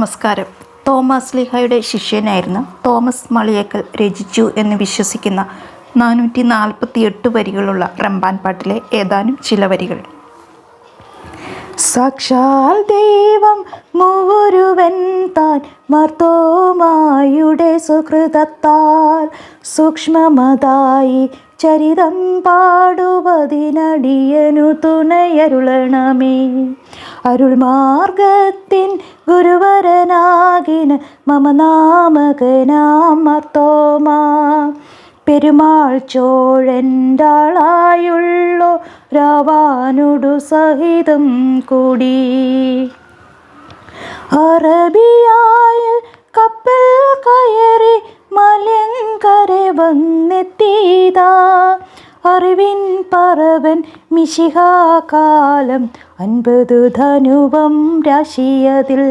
നമസ്കാരം. Thomas ലിഹയുടെ ശിഷ്യനായിരുന്ന Thomas Maliyekkal രചിച്ചു എന്ന് വിശ്വസിക്കുന്ന നാനൂറ്റി നാൽപ്പത്തി എട്ട് വരികളുള്ള റംബാൻ പാട്ടിലെ ഏതാനും ചില വരികൾ. സാക്ഷാൽ ദൈവം മൂവരുവൻ താൻ മർത്തോമായുടെ സുഹൃതത്താൽ സൂക്ഷ്മമതായി ചരിതം പാടുവതിനടിയനു തുണയരുളണമേ. അരുൾമാർഗത്തിൻ ഗുരുവരനാകിന മമ നാമകനാം മർത്തോമാ പെരുമാൾ ചോഴന്റാളായുള്ളോ രാവാനുടു സഹിതം കൂടി. അറബിയായ പറവൻ മിശിഹാകാലം അൻപത് ധനുവം രാശിയതിൽ.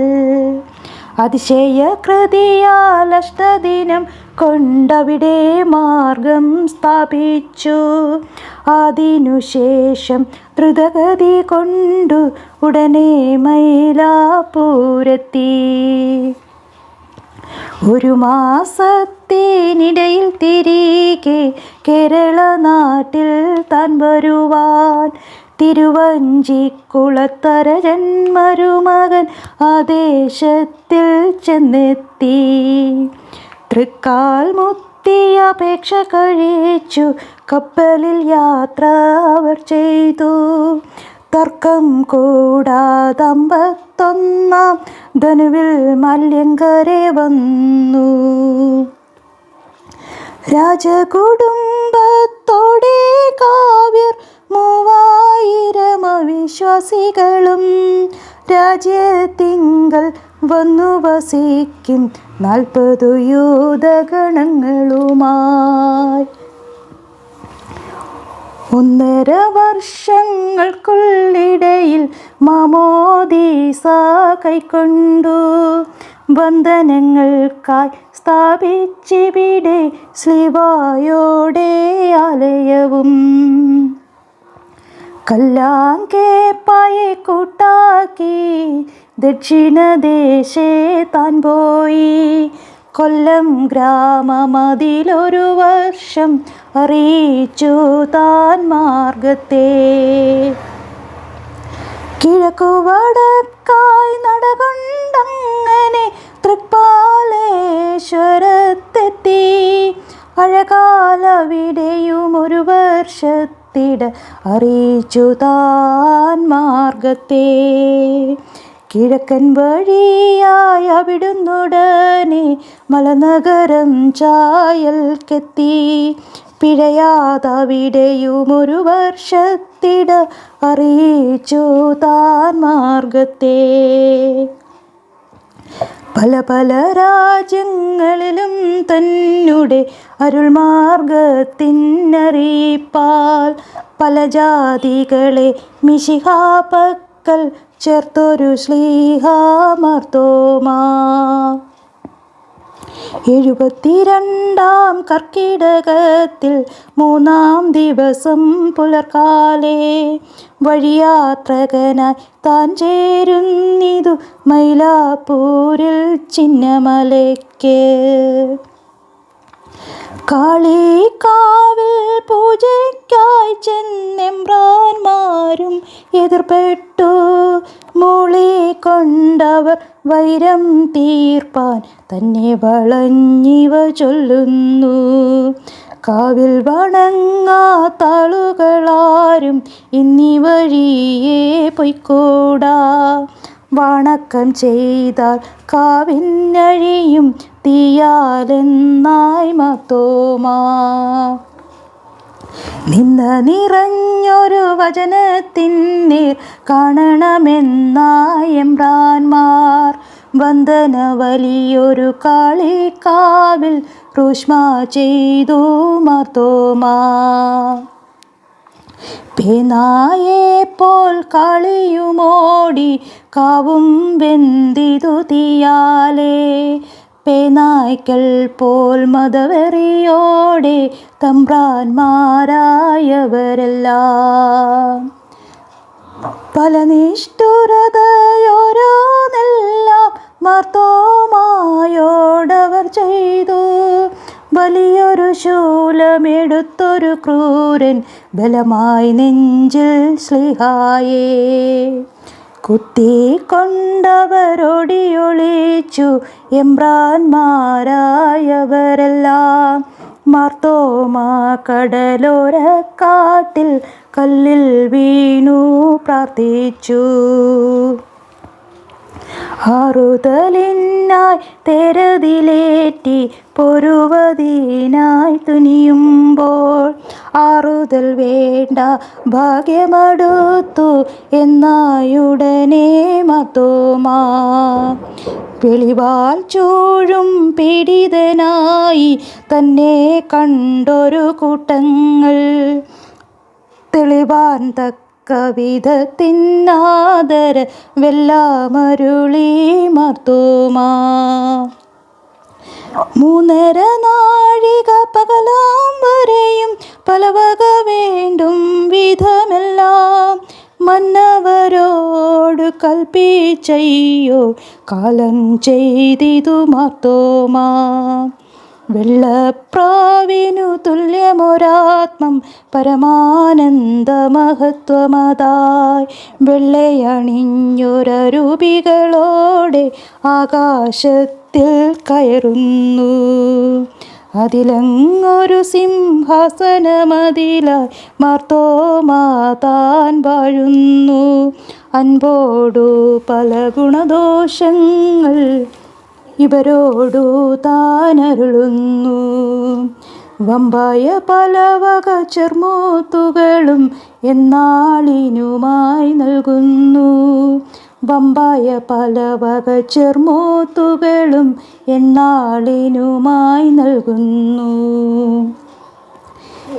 അതിശയ കൃതിയാൽ അഷ്ടദിനം കൊണ്ടവിടെ മാർഗം സ്ഥാപിച്ചു. അതിനുശേഷം ദ്രുതഗതി കൊണ്ടു ഉടനെ മൈലാപ്പൂരെത്തി. ഒരു മാസത്തിനിടയിൽ തിരികെ കേരള നാട്ടിൽ താൻ വരുവാൻ. തിരുവഞ്ചിക്കുളത്തര ജന്മരുമകൻ ആദേശത്തിൽ ചെന്നെത്തി. തൃക്കാൽ മുത്തി അപേക്ഷ കഴിച്ചു. കപ്പലിൽ യാത്ര അവർ ചെയ്തു. തർക്കം കൂടാതമ്പത്തൊന്നാം ധനുവിൽ മല്യങ്കരെ വന്നു. രാജകുടുംബത്തോടെ കാവ്യർ മൂവായിരം അവിശ്വാസികളും രാജ്യത്തിങ്കൽ വന്നു വസിക്കും നാൽപ്പതു യൂതഗണങ്ങളുമായി. ഒന്നര വർഷങ്ങൾക്കുള്ളിടയിൽ മാമോദീസ കൈക്കൊണ്ടു. ബന്ധനങ്ങൾക്കായി സ്ഥാപിച്ചിവിടെ സ്ലിവായോടെ ആലയവും. കല്ലാങ്കേപ്പായെ കൂട്ടാക്കി ദക്ഷിണദേശേ താൻ പോയി. കൊല്ലം ഗ്രാമമതിലൊരു വർഷം അറിയിച്ചു താൻ മാർഗത്തെ. കിഴക്കു വടക്കായി നടകൊണ്ടങ്ങനെ തൃപ്പാലേശ്വരത്തെത്തി. അഴകാലവിടെയും ഒരു വർഷത്തിട അറിയിച്ചു താൻ മാർഗത്തെ. കിഴക്കൻ വഴിയായി അവിടുന്നുടനെ മലനഗരം ചായൽക്കെത്തി പിഴയാതവിടെയും ഒരു വർഷത്തിട അറിയിച്ചു താൻ മാർഗത്തെ. പല പല രാജ്യങ്ങളിലും തന്നെ അരുൾമാർഗത്തിനറിയിപ്പാൽ പല ജാതികളെ മിശിഹാപക്കൽ ചേർത്തൊരു ശ്ലീഹാമർത്തോമാ എഴുപത്തിരണ്ടാം കർക്കിടകത്തിൽ മൂന്നാം ദിവസം പുലർക്കാലേ വഴിയാത്രകനായി താൻ ചേരുന്നിതു മൈലാപ്പൂരിൽ ചിന്നമലയ്ക്ക്. കാളികാവിൽ പൂജയ്ക്കായി ചെന്നെമ്പ്രാന്മാരും എതിർപ്പെട്ടു. മൂളി കൊണ്ടവർ വൈരം തീർപ്പാൻ തന്നെ വളഞ്ഞിവ ചൊല്ലുന്നു. കാവിൽ വണങ്ങാത്താളുകളാരും ഇന്നി വഴിയേ പൊയ്ക്കൂടാ. വണക്കം ചെയ്താൽ കാവിന്നഴിയും തീയാലെന്നായി മത്തോമാ. നിന്ന നിറഞ്ഞൊരു വചനത്തിന്നേർ കാണണമെന്നായമ്രാന്മാർ വന്ദന വലിയൊരു കാളിക്കാവിൽ റുഷ്മ ചെയ്തു മത്തോമാ. പേനായെ പോൽ കളിയുമോടി കാവും വെന്തിതു തീയാലേ. പേനായ്ക്കൽ പോൽ മതവെറിയോടെ തമ്പ്രാന്മാരായവരെല്ലാം. പല നിഷ്ഠുരതയോരോന്നെല്ലാം മർത്തോമായോടവർ ചെയ്തു. വലിയൊരു ശൂലമെടുത്തൊരു ക്രൂരൻ ബലമായി നെഞ്ചിൽ സ്ലിഹായേ. കുത്തിക്കൊണ്ടവരൊടിയൊളിച്ചു എമ്പ്രാന്മാരായവരെല്ലാം. മാർത്തോമാ കടലോരക്കാട്ടിൽ കല്ലിൽ വീണു പ്രാർത്ഥിച്ചു. ആറുതലിനായി തെരതിലേറ്റി പൊരുവതിനായി തുനിയുമ്പോൾ ആറുതൽ വേണ്ട ഭാഗ്യമടുത്തു എന്നായുടനെ മത്തുമാ വെളിവാൽ ചൂഴും പീഡിതനായി തന്നെ കണ്ടൊരു കൂട്ടങ്ങൾ. തെളിവാൻ തക്ക വിധത്തിനാദര വെല്ലാമരുളി മർത്തുമാ. മൂന്നര നാഴിക പകലാം വരെയും പലവക വേണ്ടും വിധമെല്ലാം മന്നവരോട് കൽപ്പിച്ചയ്യോ. കാലം ചെയ്തിതു മാർത്തോമാ. വെള്ളപ്രാവിനു തുല്യമൊരാത്മം പരമാനന്ദ മഹത്വമതായി വെള്ളയണിഞ്ഞൊരൂപികളോടെ ആകാശത്തിൽ കയറുന്നു. അതിലങ്ങൊരു സിംഹാസനമതിലായി മാർത്തോമാതാൻ വാഴുന്നു. അൻപോടു പല ഗുണദോഷങ്ങൾ ഇവരോടു താനരുളുന്നു. വമ്പായ പല വക ചെർമൂത്തുകളും എന്നാളിനുമായി നൽകുന്നു. വമ്പായ പല വക ചെർമൂത്തുകളും എന്നാളിനുമായി നൽകുന്നു.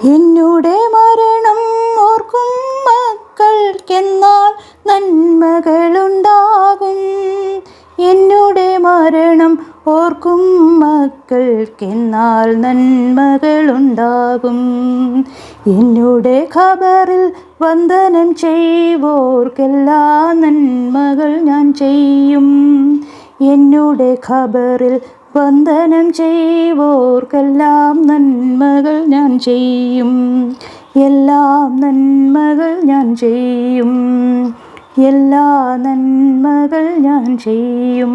എന്നുടെ മരണം ഓർക്കും മക്കൾക്കെന്നാൽ നന്മകളുണ്ടാകും. എന്നുടെ മരണം ഓർക്കും മക്കൾക്കെന്നാൽ നന്മകളുണ്ടാകും. എന്നുടെ ഖബറിൽ വന്ദനം ചെയ്വോർക്കെല്ലാ നന്മകൾ ഞാൻ ചെയ്യും. എന്നുടെ ഖബറിൽ വന്ദനം ചെയ്വോർക്കെല്ലാം നന്മകൾ ഞാൻ ചെയ്യും. എല്ലാം നന്മകൾ ഞാൻ ചെയ്യും. എല്ലാ നന്മകൾ ഞാൻ ചെയ്യും.